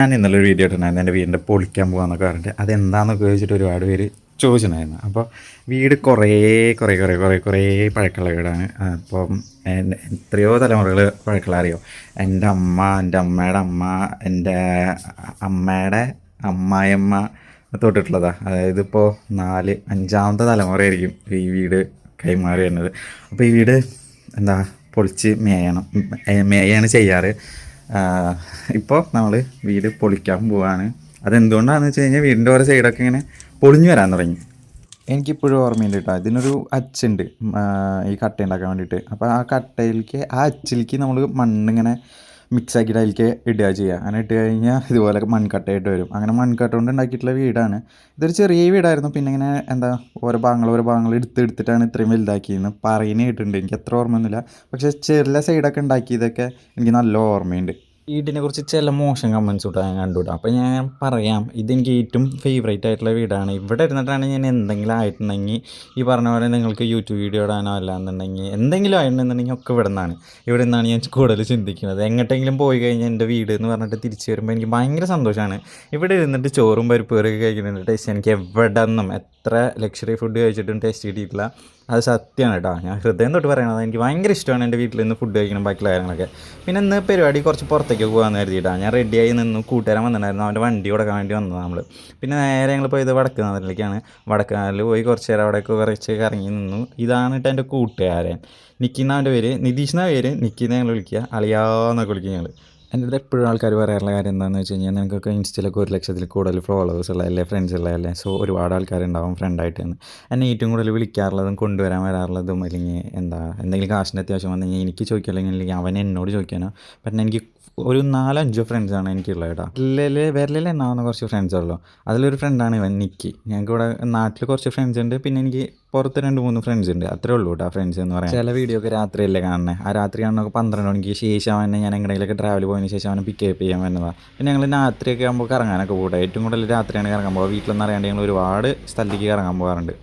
ഞാൻ ഇന്നലെ വീഡിയോ ഇട്ടിട്ടുണ്ടായിരുന്നു. എന്റെ വീടിന്റെ പൊളിക്കാൻ പോകാമെന്നൊക്കെ പറഞ്ഞിട്ട്. അതെന്താണെന്നൊക്കെ ചോദിച്ചിട്ട് ഒരുപാട് പേര് ചോദിച്ചിട്ടുണ്ടായിരുന്നു. അപ്പോൾ വീട് കുറേ കുറേ കുറേ കുറേ കുറേ പഴക്കമുള്ള വീടാണ്. അപ്പം എത്രയോ തലമുറകൾ പഴക്കമുള്ള അറിയോ? എന്റെ അമ്മ എന്റെ അമ്മയുടെ അമ്മ എന്റെ അമ്മയുടെ അമ്മായിയമ്മ തൊട്ടിട്ടുള്ളതാണ് അതായത് ഇപ്പോൾ നാല് അഞ്ചാമത്തെ തലമുറയായിരിക്കും ഈ വീട് കൈമാറി വരുന്നത്. അപ്പോൾ ഈ വീട് എന്താ പൊളിച്ച് മേയണം മേയാണ് ചെയ്യാറ്. ഇപ്പോൾ നമ്മൾ വീട് പൊളിക്കാൻ പോവാണ്. അതെന്തുകൊണ്ടാണെന്ന് വെച്ച് കഴിഞ്ഞാൽ വീടിന്റെ ഓരോ സൈഡൊക്കെ ഇങ്ങനെ പൊളിഞ്ഞു വരാൻ തുടങ്ങി. എനിക്കിപ്പോഴും ഓർമ്മയുണ്ട് കേട്ടോ ഇതിനൊരു അച്ചുണ്ട് ഈ കട്ട ഉണ്ടാക്കാൻ വേണ്ടിയിട്ട്. അപ്പോൾ ആ കട്ടയിലേക്ക് ആ അച്ചിലേക്ക് നമ്മൾ മണ്ണിങ്ങനെ മിക്സ് ആക്കിയിട്ട് അതിലേക്ക് ഇടുക ചെയ്യുക. അങ്ങനെ ഇട്ട് കഴിഞ്ഞാൽ ഇതുപോലെ മൺകട്ടയായിട്ട് വരും. അങ്ങനെ മൺകട്ട കൊണ്ട് ഉണ്ടാക്കിയിട്ടുള്ള വീടാണ്. ഇതൊരു ചെറിയ വീടായിരുന്നു. പിന്നെ ഇങ്ങനെ എന്താ ഓരോ ഭാഗങ്ങൾ ഓരോ ഭാഗങ്ങൾ എടുത്ത് എടുത്തിട്ടാണ് ഇത്രയും വലുതാക്കിയെന്ന് പറയുന്നേ കേട്ടിട്ടുണ്ട്. എനിക്ക് അത്ര ഓർമ്മയൊന്നുമില്ല. പക്ഷേ ചെറിയ സൈഡൊക്കെ ഉണ്ടാക്കിയതൊക്കെ എനിക്ക് നല്ല ഓർമ്മയുണ്ട്. വീടിനെ കുറിച്ച് ചില മോശം കമൻസ് കൂട്ടാൻ ഞാൻ കണ്ടുവിടാം അപ്പോൾ ഞാൻ പറയാം ഇതെനിക്ക് ഏറ്റവും ഫേവറേറ്റ് ആയിട്ടുള്ള വീടാണ്. ഇവിടെ ഇരുന്നിട്ടാണ് ഞാൻ എന്തെങ്കിലും ആയിട്ടുണ്ടെങ്കിൽ ഈ പറഞ്ഞ പോലെ നിങ്ങൾക്ക് യൂട്യൂബ് വീഡിയോ ഇടാനോ അല്ലാന്നുണ്ടെങ്കിൽ എന്തെങ്കിലും ആയിട്ടുണ്ടെന്നുണ്ടെങ്കിൽ ഒക്കെ ഇവിടെ നിന്നാണ് ഇവിടെ നിന്നാണ് ഞാൻ കൂടുതൽ ചിന്തിക്കുന്നത്. എങ്ങോട്ടെങ്കിലും പോയി കഴിഞ്ഞാൽ എന്റെ വീട് എന്ന് പറഞ്ഞിട്ട് തിരിച്ചു വരുമ്പോൾ എനിക്ക് ഭയങ്കര സന്തോഷമാണ് ഇവിടെ ഇരുന്നിട്ട് ചോറും പരിപ്പ് കറിയൊക്കെ കഴിക്കുന്നുണ്ട് ടേസ്റ്റ് എനിക്ക് എവിടെ നിന്നും എത്ര ലക്ഷറി ഫുഡ് കഴിച്ചിട്ടും ടേസ്റ്റ് കിട്ടിയിട്ടില്ല. അത് സത്യമാണ് കേട്ടോ. ഞാൻ ഹൃദയം തൊട്ട് പറയണത് എനിക്ക് ഭയങ്കര ഇഷ്ടമാണ് എന്റെ വീട്ടിൽ നിന്ന് ഫുഡ് കഴിക്കണം ബാക്കിയുള്ള കാര്യങ്ങളൊക്കെ. പിന്നെ ഇന്ന് പരിപാടി കുറച്ച് പുറത്തേക്ക് പോകാമെന്ന് കരുതിയിട്ടാണ് ഞാൻ റെഡിയായി നിന്ന് കൂട്ടുകാരൻ വന്നിട്ടുണ്ടായിരുന്നു. അവന്റെ വണ്ടി കൊടുക്കാൻ വേണ്ടി വന്നത് നമ്മൾ പിന്നെ നേരെ ഞങ്ങൾ പോയത് വടക്ക് നാട്ടിലേക്കാണ് വടക്കാനിൽ പോയി കുറച്ച് നേരം അവിടെയൊക്കെ കുറച്ച് കറങ്ങി നിന്നു. ഇതാണ് കേട്ടോ എന്റെ കൂട്ടുകാരൻ. നിക്കിന്നാവന്റെ പേര്. നിതീഷ് എന്ന പേര്? നിക്കിന്ന് ഞങ്ങൾ വിളിക്കുക. അളിയാന്നൊക്കെ വിളിക്കുക ഞങ്ങൾ എന്റെ അടുത്ത് എപ്പോഴും ആൾക്കാർ പറയാറുള്ള കാര്യം എന്താണെന്ന് വെച്ച് കഴിഞ്ഞാൽ നിനക്കൊക്കെ ഇൻസ്റ്റയിലൊക്കെ ഒരു ലക്ഷത്തിൽ കൂടുതൽ ഫോളോവേഴ്സ് ഉള്ളതല്ലേ ഫ്രണ്ട്സ് ഉള്ള അല്ലേ? സോ ഒരുപാട് ആൾക്കാരുണ്ടാവും ഫ്രണ്ടായിട്ട് എന്ന് എന്നെ ഏറ്റവും കൂടുതൽ വിളിക്കാറുള്ളതും കൊണ്ടുവരാൻ വരാറുള്ളതും അല്ലെങ്കിൽ എന്താ എന്തെങ്കിലും കാശിന്റെ അത്യാവശ്യം വന്നു കഴിഞ്ഞാൽ എനിക്ക് ചോദിക്കുക അല്ലെങ്കിൽ അവൻ എന്നോട് ചോദിക്കാനോ. പറ്റുന്ന എനിക്ക് ഒരു നാലഞ്ചോ ഫ്രണ്ട്സാണ് എനിക്കുള്ളത് കേട്ടോ വിരലിൽ വിരലിൽ എണ്ണാവുന്ന കുറച്ച് ഫ്രണ്ട്സ് ഉള്ളൂ. അതിലൊരു ഫ്രണ്ടാണ് ഇവൻ നിക്കി. ഞങ്ങൾക്ക് ഇവിടെ നാട്ടിൽ കുറച്ച് ഫ്രണ്ട്സ് ഉണ്ട് പിന്നെ എനിക്ക് പുറത്ത് രണ്ട് മൂന്ന് ഫ്രണ്ട്സ് ഉണ്ട്. അത്രേ ഉള്ളൂ കേട്ടോ ഫ്രണ്ട്സ് എന്ന് പറയാം ചില വീഡിയോ ഒക്കെ രാത്രിയല്ലേ കാണുന്നത് ആ രാത്രി കാണുന്നൊക്കെ പന്ത്രണ്ട് മണിക്ക് ശേഷം അവനെ ഞാൻ എങ്ങനെയൊക്കെ ട്രാവൽ പോയതിന് ശേഷം അവനെ പിക്കപ്പ് ചെയ്യാൻ വരുന്നതാണ് പിന്നെ ഞങ്ങൾ രാത്രിയൊക്കെ ആകുമ്പോൾ കറങ്ങാനൊക്കെ പോകട്ടെ ഏറ്റവും കൂടുതൽ രാത്രിയാണ് കറങ്ങാൻ പോകുക വീട്ടിലൊന്നും അറിയാണ്ട് ഞങ്ങൾ ഒരുപാട് സ്ഥലത്തേക്ക് കറങ്ങാൻ പോകാറുണ്ട്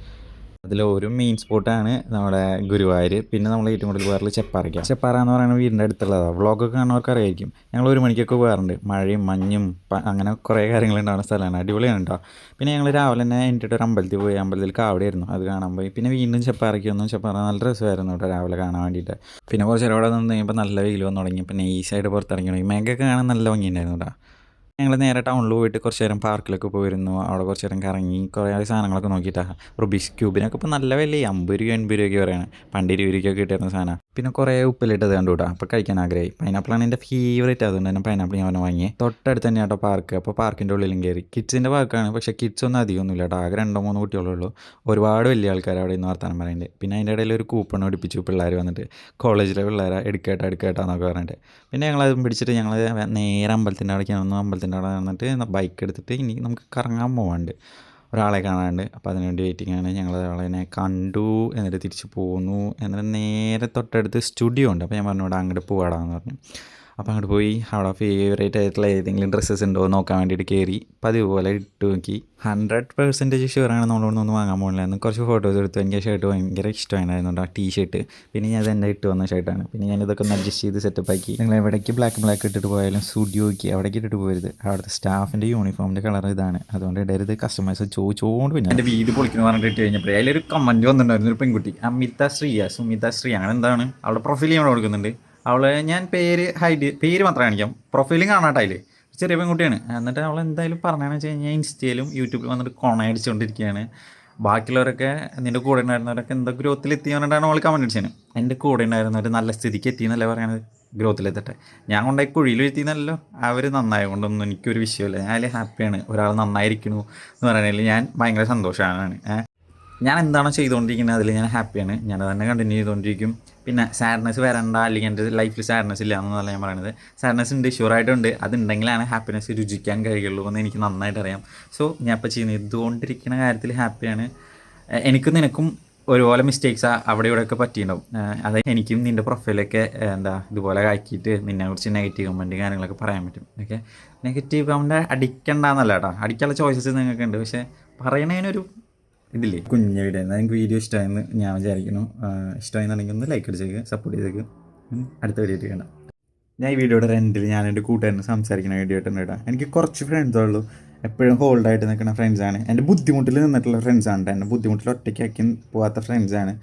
അതിൽ ഒരു മെയിൻ സ്പോട്ടാണ് നമ്മുടെ ഗുരുവായൂർ. പിന്നെ നമ്മൾ ഏറ്റവും കൂടുതൽ വേറെ ചെപ്പാറയ്ക്ക ചെപ്പാറ എന്ന് പറയുന്നത് വീടിന്റെ അടുത്തുള്ളതാണ് വ്ളോഗൊക്കെ കാണുന്നവർക്ക് അറിയായിരിക്കും. ഞങ്ങൾ ഒരു മണിക്കൊക്കെ പോകാറുണ്ട്. മഴയും മഞ്ഞും അങ്ങനെ കുറേ കാര്യങ്ങളുണ്ടാവുന്ന സ്ഥലമാണ്. അടിപൊളിയാണ് കേട്ടോ പിന്നെ ഞങ്ങൾ രാവിലെ തന്നെ എന്റെ ഒരു അമ്പലത്തിൽ പോയി. അമ്പലത്തിൽ കാവടിയായിരുന്നു. അത് കാണാൻ പോയി. പിന്നെ വീണ്ടും ചെപ്പാറയ്ക്ക് വന്നു. ചെപ്പാറ നല്ല രസമായിരുന്നു കേട്ടോ രാവിലെ കാണാൻ വേണ്ടിയിട്ട്. പിന്നെ കുറച്ച് നേരം അവിടെ നിന്ന് കഴിയുമ്പോൾ നല്ല വെയിൽ വന്നു തുടങ്ങി. പിന്നെ ഈ സൈഡ് പുറത്തിറങ്ങി തുടങ്ങി. മേഘൊക്കെ കാണാൻ നല്ല ഭംഗിയുണ്ടായിരുന്നു കേട്ടോ ഞങ്ങൾ നേരെ ടൗണിൽ പോയിട്ട് കുറച്ച് നേരം പാർക്കിലൊക്കെ പോയിരുന്നു. അവിടെ കുറച്ച് നേരം കറങ്ങി കുറേ സാധനങ്ങളൊക്കെ നോക്കിയിട്ടാണ് റുബീസ് ക്യൂബിനൊക്കെ ഇപ്പോൾ നല്ല വില അമ്പത് രൂപ എൺപത് രൂപയൊക്കെ പറയുന്നത് പണ്ട് ഇരുപത് രൂപയ്ക്കൊക്കെ കിട്ടിയിരുന്ന സാധനം. പിന്നെ കുറേ ഉപ്പിലിട്ടത് കണ്ടു കേട്ടോ അപ്പോൾ കഴിക്കാൻ ആഗ്രഹമായി. പൈനാപ്പിളാണ് എന്റെ ഫേവറേറ്റ് അതുകൊണ്ട് തന്നെ പൈനാപ്പിൾ ഞാൻ വാങ്ങി തൊട്ടടുത്ത് തന്നെ കേട്ടോ പാർക്ക് അപ്പോൾ പാർക്കിന്റെ ഉള്ളിലും കയറി കിഡ്സിന്റെ പാർക്കാണ് പക്ഷേ കിഡ്സ് ഒന്നും അധികമൊന്നുമില്ല കേട്ടോ ആകെ രണ്ടോ മൂന്നോ കുട്ടികളേ ഉള്ളൂ. ഒരുപാട് വലിയ ആൾക്കാർ അവിടെ നിന്ന് വർത്താനം പറയുന്നുണ്ട് പിന്നെ അതിന്റെ ഇടയിൽ ഒരു കൂപ്പൺ ഒടിപ്പിച്ചു പിള്ളേർ വന്നിട്ട്. കോളേജിലെ പിള്ളേരെ എടുക്കേട്ടാ എടുക്കേട്ടാന്നൊക്കെ പറഞ്ഞിട്ട്. പിന്നെ ഞങ്ങളത് പിടിച്ചിട്ട് ഞങ്ങൾ നേരെ അമ്പലത്തിന്റെ അവിടേക്ക് വന്നു അമ്പലത്തിന്റെ അവിടെ വന്നിട്ട് ബൈക്ക് എടുത്തിട്ട് ഇനി നമുക്ക് കറങ്ങാൻ പോകാണ്ട് ഒരാളെ കാണാണ്ട് അപ്പോൾ അതിനുവേണ്ടി വെയിറ്റിംഗ് ആണ്. ഞങ്ങൾ ഒരാളെ കണ്ടു. എന്നിട്ട് തിരിച്ച് പോന്നു. എന്നിട്ട് നേരെ തൊട്ടടുത്ത് സ്റ്റുഡിയോ ഉണ്ട്. അപ്പോൾ ഞാൻ പറഞ്ഞു ഇവിടെ അങ്ങോട്ട് പോകാടാന്ന് പറഞ്ഞു. അപ്പോൾ അങ്ങോട്ട് പോയി. അവിടെ ഫേവറേറ്റ് ആയിട്ടുള്ള ഏതെങ്കിലും ഡ്രസ്സസ് ഉണ്ടോ എന്ന് നോക്കാൻ വേണ്ടിയിട്ട് കയറി പതിവ് പോലെ ഇട്ട് നോക്കി. ഹൺഡ്രഡ് പെർസെന്റേജ് ഷുവറാണ് നമ്മളോട് ഒന്നും വാങ്ങാൻ പോകില്ലായിരുന്നു കുറച്ച് ഫോട്ടോസ് എടുത്തു. എനിക്ക് ഷർട്ട് ഭയങ്കര ഇഷ്ടമായിരുന്നു ആ ടീ ഷർട്ട് പിന്നെ ഞാൻ അതെന്റെ ഇട്ട് വന്ന ഷർട്ടാണ് പിന്നെ ഞാൻ ഇതൊക്കെ ഒന്ന് അഡ്ജസ്റ്റ് ചെയ്ത് സെറ്റപ്പ് ആക്കി. നിങ്ങൾ എവിടേക്ക് ബ്ലാക്ക് ബ്ലാക്ക് ഇട്ടിട്ട് പോയാലും സ്റ്റുഡിയോയ്ക്ക് അവിടേക്ക് ഇട്ടിട്ട് പോകരുത് അവിടുത്തെ സ്റ്റാഫിന്റെ യൂണിഫോമിന്റെ കളർ ഇതാണ്. അതുകൊണ്ട് ഇടരുത്. കസ്റ്റമേഴ്സ് ചോദിച്ചുകൊണ്ട് പിന്നെ എന്റെ വീട് പൊളിക്കുന്നു പറഞ്ഞിട്ട് ഇട്ട് കഴിഞ്ഞപ്പോൾ അതിലൊരു കമന്റ് വന്നിട്ടുണ്ടായിരുന്നു. ഒരു പെൺകുട്ടി. അമിത ശ്രീയ. സുമിത ശ്രീ. അങ്ങനെ എന്താണ്? അവിടെ പ്രൊഫൈൽ ഞാൻ കൊടുക്കുന്നുണ്ട്. അവളെ ഞാൻ പേര് ഹൈഡ് പേര് മാത്രം കാണിക്കാം. പ്രൊഫൈലും കാണാട്ടെ അതിൽ ചെറിയ പെൺകുട്ടിയാണ്. എന്നിട്ട് അവൾ എന്തായാലും പറഞ്ഞതെന്ന് വെച്ച് കഴിഞ്ഞാൽ ഇൻസ്റ്റയിലും യൂട്യൂബിലും വന്നിട്ട് കൊണയടിച്ചുകൊണ്ടിരിക്കുകയാണ് ബാക്കിയുള്ളവരൊക്കെ നിന്റെ കൂടെ ഉണ്ടായിരുന്നവരൊക്കെ എന്താ ഗ്രോത്തിൽ എത്തി പറഞ്ഞിട്ടാണ് അവൾ കമന്റ് അടിച്ചത് എന്റെ കൂടെ ഉണ്ടായിരുന്നവർ നല്ല സ്ഥിതിക്ക് എന്നല്ലേ പറയണത്? ഗ്രോത്തിലെത്തട്ടെ. ഞാൻ കൊണ്ടായി കുഴിയിൽ എത്തിയെന്നല്ലോ അവർ നന്നായ കൊണ്ടൊന്നും എനിക്കൊരു വിഷയമില്ല ഞാൻ അതിൽ ഹാപ്പിയാണ്. ഒരാൾ നന്നായിരിക്കണു എന്ന് പറയുന്നതിൽ ഞാൻ ഭയങ്കര സന്തോഷമാണ് ഞാൻ എന്താണോ ചെയ്തുകൊണ്ടിരിക്കുന്നത് അതിൽ ഞാൻ ഹാപ്പിയാണ്. ഞാൻ തന്നെ കണ്ടിന്യൂ ചെയ്തുകൊണ്ടിരിക്കും. പിന്നെ സാഡ്നെസ് വരണ്ട അല്ലെങ്കിൽ എന്റെ ലൈഫിൽ സാഡ്നെസ് ഇല്ല എന്നല്ല ഞാൻ പറയുന്നത് സാഡ്നെസ് ഉണ്ട് ഷുവറായിട്ടുണ്ട് അതുണ്ടെങ്കിലാണ് ഹാപ്പിനെസ് രുചിക്കാൻ കഴിയുള്ളൂ എന്ന് എനിക്ക് നന്നായിട്ട് അറിയാം. സോ ഞാൻ ഇപ്പോൾ ചെയ്യുന്നത് ഇതുകൊണ്ടിരിക്കുന്ന കാര്യത്തിൽ ഹാപ്പിയാണ് എനിക്കും നിനക്കും ഒരുപോലെ മിസ്റ്റേക്സ് അവിടെ ഇവിടെയൊക്കെ പറ്റിയിട്ടുണ്ടാവും. അതായത് അത് എനിക്കും നിന്റെ പ്രൊഫൈലൊക്കെ എന്താ ഇതുപോലെ ആക്കിയിട്ട് നിന്നെക്കുറിച്ച് നെഗറ്റീവ് കമന്റ് കാര്യങ്ങളൊക്കെ പറയാൻ പറ്റും. ഓക്കെ നെഗറ്റീവ് കമന്റ് അടിക്കണ്ടെന്നല്ല കേട്ടോ. അടിക്കാനുള്ള ചോയ്സസ് നിങ്ങൾക്കുണ്ട്. പക്ഷേ പറയണതിനൊരു ഇതില്ലേ? കുഞ്ഞ വീഡിയോ എന്നാൽ നിങ്ങൾക്ക് വീഡിയോ ഇഷ്ടമായെന്ന് ഞാൻ വിചാരിക്കുന്നു. ഇഷ്ടമായെന്നുണ്ടെങ്കിൽ ഒന്ന് ലൈക്ക് അടിച്ചേക്ക് സപ്പോർട്ട് ചെയ്തേക്ക്. അടുത്ത വീഡിയോ കാണാം. ഞാൻ ഈ വീഡിയോയുടെ റെന്റിൽ ഞാൻ എന്റെ കൂട്ടുകാരന് സംസാരിക്കുന്ന വീഡിയോ ആയിട്ട് ഇടാം. എനിക്ക് കുറച്ച് ഫ്രണ്ട്സേ ഉള്ളൂ. എപ്പോഴും ഹോൾഡായിട്ട് നിൽക്കുന്ന ഫ്രണ്ട്സാണ് എന്റെ ബുദ്ധിമുട്ടിൽ നിന്നിട്ടുള്ള ഫ്രണ്ട്സാണ് എന്റെ ബുദ്ധിമുട്ടിൽ ഒറ്റയ്ക്കാക്കി പോകാത്ത ഫ്രണ്ട്സാണ്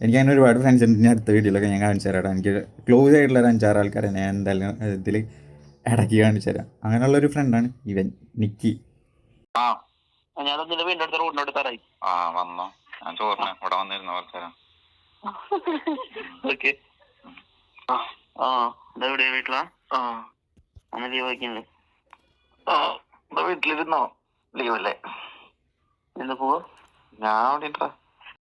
എനിക്ക് അങ്ങനെ ഒരുപാട് ഫ്രണ്ട്സ് ഉണ്ട്. ഞാൻ അടുത്ത വീഡിയോയിലൊക്കെ ഞാൻ കാണിച്ചു തരാം എനിക്ക് ക്ലോസ് ആയിട്ടുള്ള ഒരു അഞ്ചാറ് ആൾക്കാരെ ഞാൻ എന്തായാലും ഇതിൽ ഇടയ്ക്ക് കാണിച്ചു തരാം. അങ്ങനെയുള്ളൊരു ഫ്രണ്ടാണ് ഇവൻ നിക്കി. ആ. ഞാൻ നിന്റെ വീടിന്റെ അടുത്ത റോഡിന്റെ അടുത്ത് തരായി ആ വന്നോ. ഞാൻ ചോറിന് ഇവിടെ വന്നിരുന്നു കുറച്ച് നേരം ഓക്കെ. ആ എന്താ ഇവിടെ വീട്ടിലാ? ആ അന്ന് ലീവ് ആക്കിയില്ലേ? ആ എന്താ വീട്ടിലിരുന്നോ. ലീവല്ലേ എന്താ പോവാ? ഞാൻ അവിടെ ഉണ്ടാ